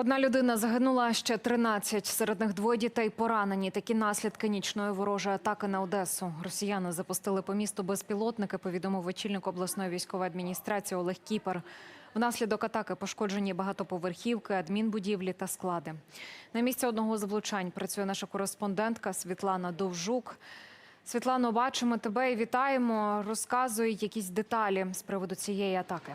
Одна людина загинула, ще 13. Серед них двоє дітей поранені. Такі наслідки нічної ворожої атаки на Одесу. Росіяни запустили по місту безпілотники, повідомив очільник обласної військової адміністрації Олег Кіпер. Внаслідок атаки пошкоджені багатоповерхівки, адмінбудівлі та склади. На місці одного з влучань працює наша кореспондентка Світлана Довжук. Світлано, бачимо тебе і вітаємо. Розказуй якісь деталі з приводу цієї атаки.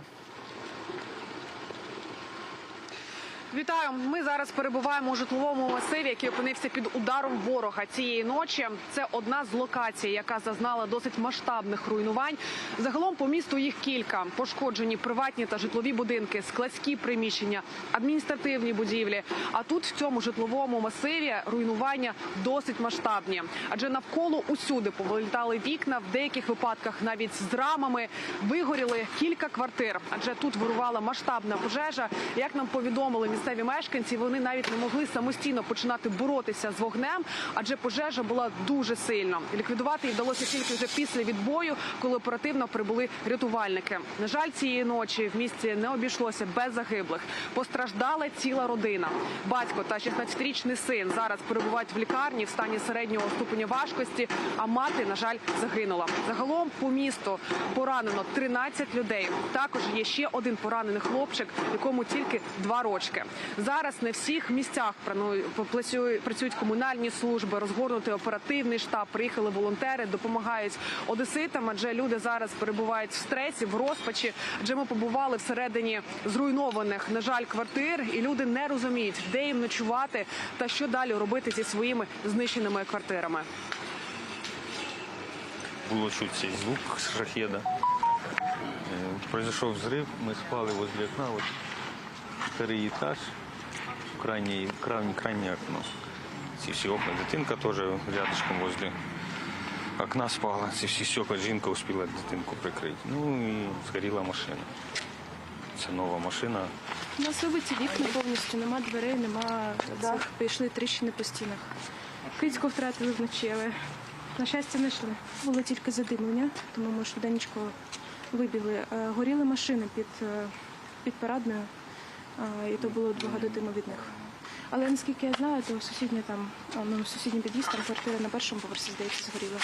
Вітаю. Ми зараз перебуваємо у житловому масиві, який опинився під ударом ворога цієї ночі. Це одна з локацій, яка зазнала досить масштабних руйнувань. Загалом по місту їх кілька: пошкоджені приватні та житлові будинки, складські приміщення, адміністративні будівлі. А тут в цьому житловому масиві руйнування досить масштабні, адже навколо усюди повилітали вікна. В деяких випадках навіть з рамами вигоріли кілька квартир, адже тут вирувала масштабна пожежа. Як нам повідомили місцеві мешканці, вони навіть не могли самостійно починати боротися з вогнем, адже пожежа була дуже сильна. Ліквідувати її вдалося тільки вже після відбою, коли оперативно прибули рятувальники. На жаль, цієї ночі в місті не обійшлося без загиблих. Постраждала ціла родина. Батько та 16-річний син зараз перебувають в лікарні в стані середнього ступеня важкості. А мати, на жаль, загинула. Загалом по місту поранено 13 людей. Також є ще один поранений хлопчик, якому тільки два рочки. Зараз не всіх місцях прану- працюють- працюють комунальні служби, розгорнутий оперативний штаб. Приїхали волонтери, допомагають одеситам. Адже люди зараз перебувають в стресі, в розпачі. Адже ми побували всередині зруйнованих, на жаль, квартир, і люди не розуміють, де їм ночувати та що далі робити зі своїми знищеними квартирами. Было чуть цей звук шахеда. Э, Произошел взрыв, мы спали возле окна, вот второй этаж, крайнее, крайнее, крайнее окно. Ці всі окна, дитинка теж рядышком возле окна спала. Ці всі стекла, жінка успіла дитинку прикрити. Ну і згоріла машина. Це нова машина. У нас вибиті вікна повністю, нема дверей, нема цих пішли тріщини по стінах. Кицьку втратили вночі, але на щастя не йшли. Було тільки задимлення, тому ми швиденько вибігли. Е, Горіли машини під, е, під парадною, і то було два години від них. Але наскільки я знаю, то сусідня там, ну, сусідній під'їзд, там квартира на першому поверсі, здається, згоріла.